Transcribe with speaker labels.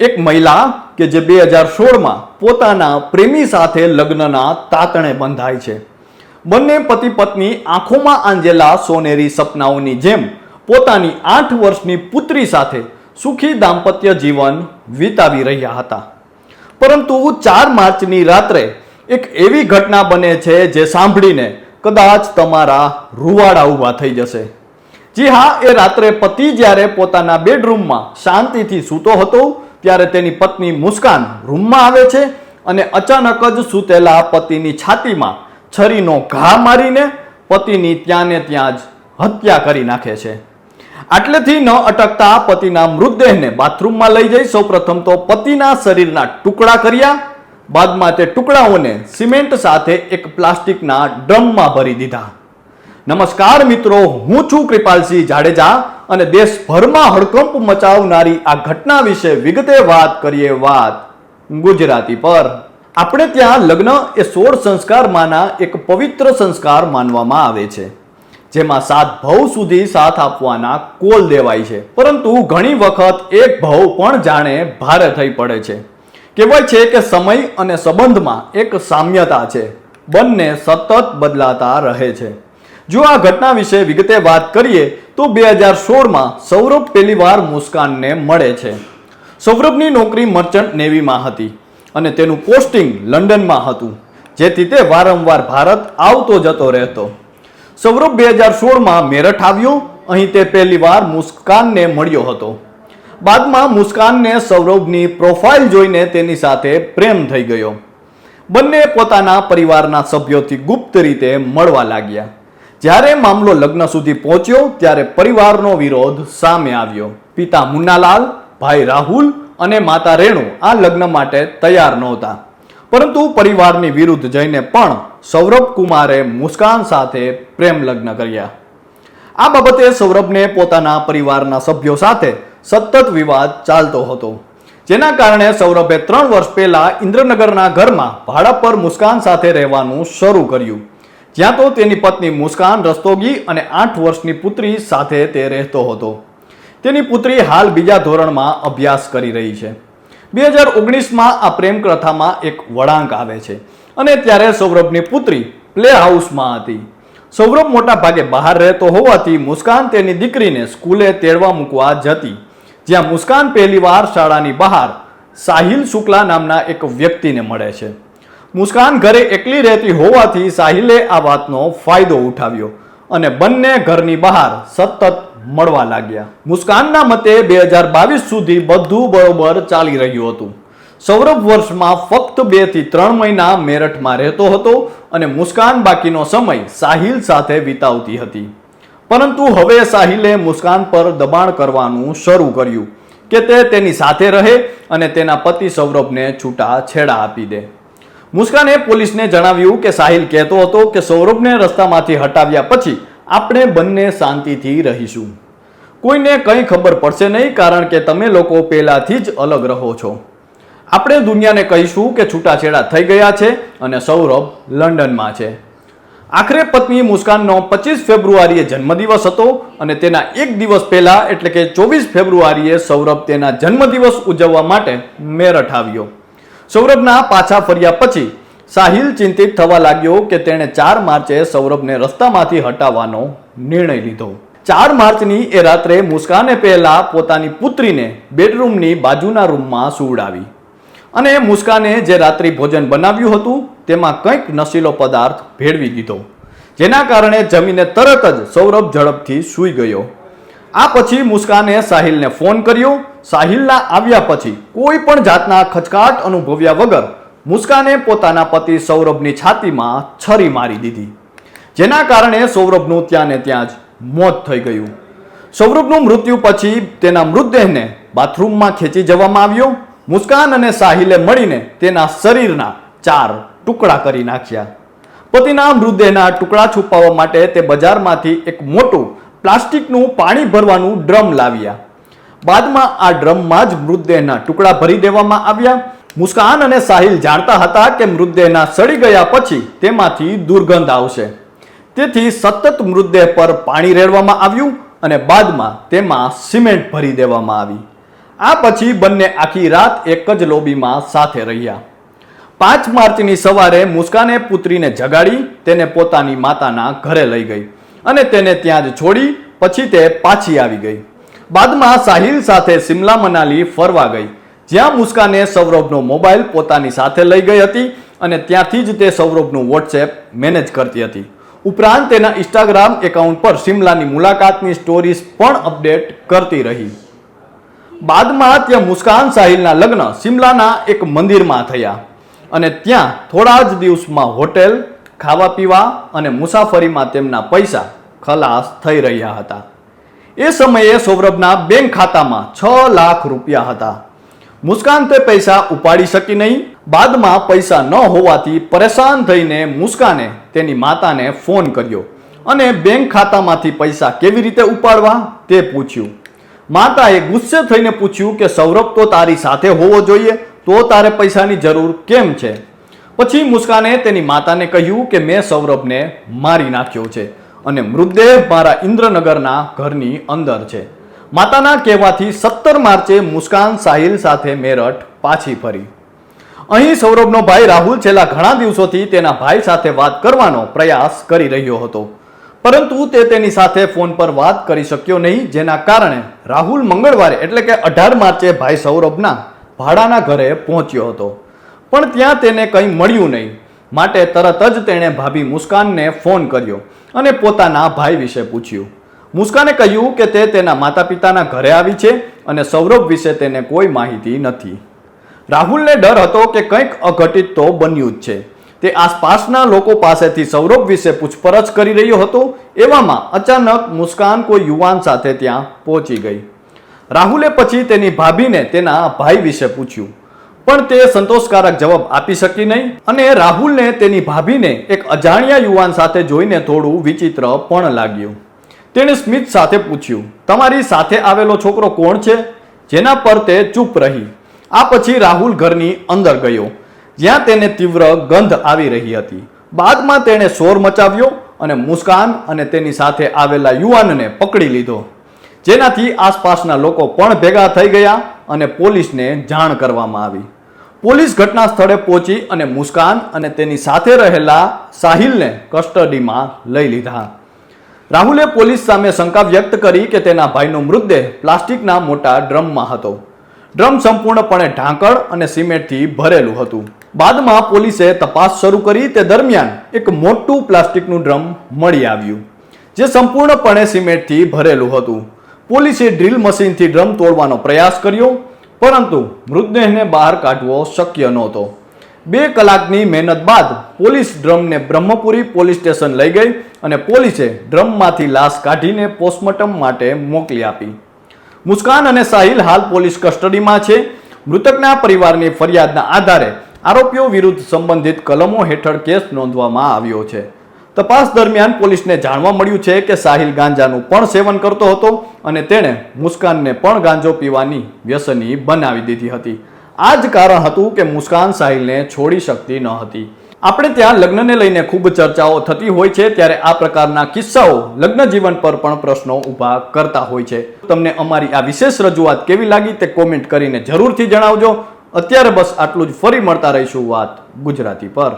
Speaker 1: એક મહિલા કે જે બે હજાર સોળમાં પોતાના પ્રેમી સાથે લગ્નના તાતણે બંધાય છે. બંને પતિ પત્ની આંખોમાં આંજેલા સોનેરી સપનાઓની જેમ પોતાની આઠ વર્ષની પુત્રી સાથે સુખી દાંપત્ય જીવન વિતાવી રહ્યા હતા. પરંતુ ચાર માર્ચની રાત્રે એક એવી ઘટના બને છે જે સાંભળીને કદાચ તમારા રૂવાડા ઊભા થઈ જશે. જી હા, એ રાત્રે પતિ જ્યારે પોતાના બેડરૂમમાં શાંતિથી સૂતો હતો ત્યારે તેની પત્ની મુસ્કાન રૂમમાં આવે છે અને અચાનક જ સૂતેલા પતિની છાતીમાં છરીનો ઘા મારીને પતિની ત્યાં ને ત્યાં જ હત્યા કરી નાખે છે. આટલેથી ન અટકતા પતિના મૃતદેહને બાથરૂમમાં લઈ જઈ સૌપ્રથમ તો પતિના શરીરના ટુકડા કર્યા, બાદમાં તે ટુકડાઓને સિમેન્ટ સાથે એક પ્લાસ્ટિકના ડ્રમમાં ભરી દીધા. નમસ્કાર મિત્રો, હું છું કૃપાલસિંહ જાડેજા અને દેશભરમાં હડકંપ મચાવનારી આ ઘટના વિશે વિગતે વાત કરીએ વાત ગુજરાતી પર. આપણે ત્યાં લગ્ન એ સોળ સંસ્કારમાંના એક પવિત્ર સંસ્કાર માનવામાં આવે છે, જેમાં સાત ભવ સુધી સાથ આપવાના કોલ દેવાય છે. પરંતુ ઘણી વખત એક ભવ પણ જાણે ભારે થઈ પડે છે. કહેવાય છે કે સમય અને સંબંધમાં એક સામ્યતા છે. બંને સતત બદલાતા રહે છે. જો આ ઘટના વિશે વિગતે વાત કરીએ, તો બે હજાર સોળમાં સૌરભ પહેલીવાર મુસ્કાનને મળે છે. સૌરભની નોકરી મર્ચન્ટ નેવીમાં હતી અને તેનું પોસ્ટિંગ લંડનમાં હતું, જેથી તે વારંવાર ભારત આવતો જતો રહેતો. સૌરભ બે હજાર સોળમાં મેરઠ આવ્યો, અહીં તે પહેલીવાર મુસ્કાનને મળ્યો હતો. બાદમાં મુસ્કાનને સૌરભની પ્રોફાઇલ જોઈને તેની સાથે પ્રેમ થઈ ગયો. બંને પોતાના પરિવારના સભ્યોથી ગુપ્ત રીતે મળવા લાગ્યા. જ્યારે મામલો લગ્ન સુધી પહોંચ્યો ત્યારે પરિવારનો વિરોધ સામે આવ્યો. પિતા મુન્નાલાલ, ભાઈ રાહુલ અને માતા રેણુ આ લગ્ન માટે તૈયાર નહોતા. પરંતુ પરિવારની વિરુદ્ધ જઈને પણ સૌરભ કુમારે મુસ્કાન સાથે પ્રેમ લગ્ન કર્યા. આ બાબતે સૌરભને પોતાના પરિવારના સભ્યો સાથે સતત વિવાદ ચાલતો હતો. જેના કારણે સૌરભે ત્રણ વર્ષ પહેલા ઇન્દ્રનગરના ઘરમાં ભાડા પર મુસ્કાન સાથે રહેવાનું શરૂ કર્યું. જ્યાં તો તેની પત્ની મુસ્કાન રસ્તોગી અને આઠ વર્ષની પુત્રી સાથે તે રહેતો હતો. તેની પુત્રી હાલ બીજા ધોરણમાં અભ્યાસ કરી રહી છે. બે હજાર ઓગણીસમાં આ પ્રેમ કથામાં એક વળાંક આવે છે અને ત્યારે સૌરભની પુત્રી પ્લે હાઉસમાં હતી. સૌરભ મોટા ભાગે બહાર રહેતો હોવાથી મુસ્કાન તેની દીકરીને સ્કૂલે તેડવા મૂકવા જતી. જ્યાં મુસ્કાન પહેલીવાર શાળાની બહાર સાહિલ શુક્લા નામના એક વ્યક્તિને મળે છે. મુસ્કાન ઘરે એકલી રહેતી હોવાથી સાહિલે આ વાતનો ફાયદો ઉઠાવ્યો અને બંને ઘરની બહાર સતત મળવા લાગ્યા. મુસ્કાનના મતે બે હજાર બાવીસ સુધી બધું બરોબર ચાલી રહ્યું હતું. સૌરભ વર્ષમાં ફક્ત બેથી ત્રણ મહિના મેરઠમાં રહેતો હતો અને મુસ્કાન બાકીનો સમય સાહિલ સાથે વિતાવતી હતી. પરંતુ હવે સાહિલે મુસ્કાન પર દબાણ કરવાનું શરૂ કર્યું કે તે તેની સાથે રહે અને તેના પતિ સૌરભને છૂટા છેડા આપી દે. મુસ્કાને પોલીસને જણાવ્યું કે સાહિલ કહેતો હતો કે સૌરભને રસ્તામાંથી હટાવ્યા પછી આપણે બંને શાંતિથી રહીશું. કોઈને કંઈ ખબર પડશે નહીં કારણ કે તમે લોકો પહેલાથી જ અલગ રહો છો. આપણે દુનિયાને કહીશું કે છૂટાછેડા થઈ ગયા છે અને સૌરભ લંડનમાં છે. આખરે પત્ની મુસ્કાનનો પચીસ ફેબ્રુઆરીએ જન્મદિવસ હતો અને તેના એક દિવસ પહેલા એટલે કે ચોવીસ ફેબ્રુઆરીએ સૌરભ તેના જન્મદિવસ ઉજવવા માટે મેરઠ આવ્યો. સૌરભના પાછા ફર્યા પછી સાહિલ ચિંતિત થવા લાગ્યો કે તેણે ચાર માર્ચે સૌરભને રસ્તામાંથી હટાવવાનો નિર્ણય લીધો. ચાર માર્ચની એ રાત્રે મુસ્કાને પહેલા પોતાની પુત્રીને બેડરૂમની બાજુના રૂમમાં સુવડાવી. અને મુસ્કાને જે રાત્રિ ભોજન બનાવ્યું હતું, તેમાં કંઈક નશીલો પદાર્થ ભેળવી દીધો, જેના કારણે જમીને તરત જ સૌરભ ઝડપથી સૂઈ ગયો. આ પછી મુસ્કાને સાહિલને ફોન કર્યો સાહિલના આવ્યા પછી કોઈ પણ જાતના ખચકાટ અનુભવ્યા વગર મુસ્કાને પોતાના પતિ સૌરભની છાતીમાં છરી મારી દીધી. જેના કારણે સૌરભનું ત્યાં ને ત્યાં જ મોત થઈ ગયું. સૌરભનું મૃત્યુ પછી તેના મૃતદેહને બાથરૂમમાં ખેંચી જવામાં આવ્યો. મુસ્કાન અને સાહિલે મળીને તેના શરીરના ચાર ટુકડા કરી નાખ્યા. પતિના મૃતદેહના ટુકડા છુપાવવા માટે તે બજારમાંથી એક મોટું પ્લાસ્ટિકનું પાણી ભરવાનું ડ્રમ લાવ્યા. બાદમાં આ ડ્રમમાં જ મૃતદેહના ટુકડા ભરી દેવામાં આવ્યા. મુસ્કાન અને સાહિલ જાણતા હતા કે મૃતદેહના સડી ગયા પછી તેમાંથી દુર્ગંધ આવશે. તેથી સતત મૃતદેહ પર પાણી રેડવામાં આવ્યું અને બાદમાં તેમાં સિમેન્ટ ભરી દેવામાં આવી. આ પછી બંને આખી રાત એક જ લોબીમાં સાથે રહ્યા. પાંચ માર્ચની સવારે મુસ્કાને પુત્રીને જગાડી તેને પોતાની માતાના ઘરે લઈ ગઈ અને તેને ત્યાં જ છોડી પછી તે પાછી આવી ગઈ. બાદમાં સાહિલ સાથે સિમલા મનાલી ફરવા ગઈ. જ્યાં મુસ્કાને સૌરભનો મોબાઈલ પોતાની સાથે લઈ ગઈ હતી અને ત્યાંથી જ તે સૌરભનું વોટ્સએપ મેનેજ કરતી હતી. ઉપરાંત તેના ઇન્સ્ટાગ્રામ એકાઉન્ટ પર સિમલાની મુલાકાતની સ્ટોરીઝ પણ અપડેટ કરતી રહી. બાદમાં ત્યાં મુસ્કાન સાહિલના લગ્ન સિમલાના એક મંદિરમાં થયા અને ત્યાં થોડા જ દિવસમાં હોટેલ ખાવા પીવા અને મુસાફરીમાં તેમના પૈસા ખલાસ થઈ રહ્યા હતા. એ સમયે સૌરભના બેંક ખાતામાં છ લાખ રૂપિયા હતા. મુસ્કાન તે પૈસા ઉપાડી શકી નહીં. બાદમાં પૈસા ન હોવાથી પરેશાન થઈને મુસ્કાને તેની માતાને ફોન કર્યો અને બેંક ખાતામાંથી પૈસા કેવી રીતે ઉપાડવા તે પૂછ્યું. માતાએ ગુસ્સે થઈને પૂછ્યું કે સૌરભ તો તારી સાથે હોવો જોઈએ, તો તારે પૈસાની જરૂર કેમ છે? પછી મુસ્કાને તેની માતાને કહ્યું કે મેં સૌરભને મારી નાખ્યો છે. અને મૃતદેહ મારા ઇન્દ્રનગરના ઘરની અંદર છે. માતાના કહેવાથી સત્તર માર્ચે મુસ્કાન સાહિલ સાથે મેરઠ પાછી ફરી. અહીં સૌરભનો ભાઈ રાહુલ છેલ્લા ઘણા દિવસોથી તેના ભાઈ સાથે વાત કરવાનો પ્રયાસ કરી રહ્યો હતો. પરંતુ તે તેની સાથે ફોન પર વાત કરી શક્યો નહીં, જેના કારણે રાહુલ મંગળવારે એટલે કે અઢાર માર્ચે ભાઈ સૌરભના ભાડાના ઘરે પહોંચ્યો હતો. પણ ત્યાં તેને કંઈ મળ્યું નહીં. માટે તરત જ તેણે ભાભી મુસ્કાનને ફોન કર્યો અને પોતાના ભાઈ વિશે પૂછ્યું. મુસ્કાને કહ્યું કે તે તેના માતા પિતાના ઘરે આવી છે અને સૌરભ વિશે તેને કોઈ માહિતી નથી. રાહુલને ડર હતો કે કંઈક અઘટિત તો બન્યું જ છે. તે આસપાસના લોકો પાસેથી સૌરભ વિશે પૂછપરછ કરી રહ્યો હતો, એવામાં અચાનક મુસ્કાન કોઈ યુવાન સાથે ત્યાં પહોંચી ગઈ. રાહુલે પછી તેની ભાભીને તેના ભાઈ વિશે પૂછ્યું. પણ તે સંતોષકારક જવાબ આપી શકી નહીં. અને રાહુલને તેની ભાભીને એક અજાણ્યા યુવાન સાથે જોઈને થોડું વિચિત્ર પણ લાગ્યું. તેણે સ્મિત સાથે પૂછ્યું, તમારી સાથે આવેલો છોકરો કોણ છે? જેના પર તે ચૂપ રહી. આ પછી રાહુલ ઘરની અંદર ગયો, જ્યાં તેને તીવ્ર ગંધ આવી રહી હતી. બાદમાં તેણે શોર મચાવ્યો અને મુસ્કાન અને તેની સાથે આવેલા યુવાનને પકડી લીધો, જેનાથી આસપાસના લોકો પણ ભેગા થઈ ગયા અને પોલીસને જાણ કરવામાં આવી. પોલીસ ઘટના સ્થળે પહોંચી અને મુસ્કાન અને તેની સાથે રહેલા સાહિલને કસ્ટડીમાં લઈ લીધા. રાહુલે પોલીસ સામે શંકા વ્યક્ત કરી કે તેના ભાઈનો મૃતદેહ પ્લાસ્ટિકના મોટા ડ્રમમાં હતો. ડ્રમ સંપૂર્ણપણે ઢાંકણ અને સિમેન્ટથી ભરેલું હતું. બાદમાં પોલીસે તપાસ શરૂ કરી તે દરમિયાન એક મોટું પ્લાસ્ટિકનું ડ્રમ મળી આવ્યું, જે સંપૂર્ણપણે સિમેન્ટથી ભરેલું હતું. પોલીસે ડ્રીલ મશીનથી ડ્રમ તોડવાનો પ્રયાસ કર્યો પરંતુ મૃતદેહને બહાર કાઢવો શક્ય નહોતો. બે કલાકની મહેનત બાદ પોલીસ ડ્રમને બ્રહ્મપુરી પોલીસ સ્ટેશન લઈ ગઈ અને પોલીસે ડ્રમમાંથી લાશ કાઢીને પોસ્ટમોર્ટમ માટે મોકલી આપી. મુસ્કાન અને સાહિલ હાલ પોલીસ કસ્ટડીમાં છે. મૃતકના પરિવારની ફરિયાદના આધારે આરોપીઓ વિરુદ્ધ સંબંધિત કલમો હેઠળ કેસ નોંધવામાં આવ્યો છે. તપાસ દરમિયાન પોલીસને જાણવા મળ્યું છે કે સાહિલ ગાંજાનું પણ સેવન કરતો હતો અને તેણે મુસ્કાનને પણ ગાંજો પીવાની વ્યસની બનાવી દીધી હતી. આ જ કારણ હતું કે મુસ્કાન સાહિલને છોડી શકતી ન હતી. આપણે ત્યાં લગ્નને લઈને ખૂબ ચર્ચાઓ થતી હોય છે, ત્યારે આ પ્રકારના કિસ્સાઓ લગ્ન જીવન પર પણ પ્રશ્નો ઊભા કરતા હોય છે. તમને અમારી આ વિશેષ રજૂઆત કેવી લાગી તે કોમેન્ટ કરીને જરૂરથી જણાવજો. અત્યારે બસ આટલું જ. ફરી મળતા રહીશું વાત ગુજરાતી પર.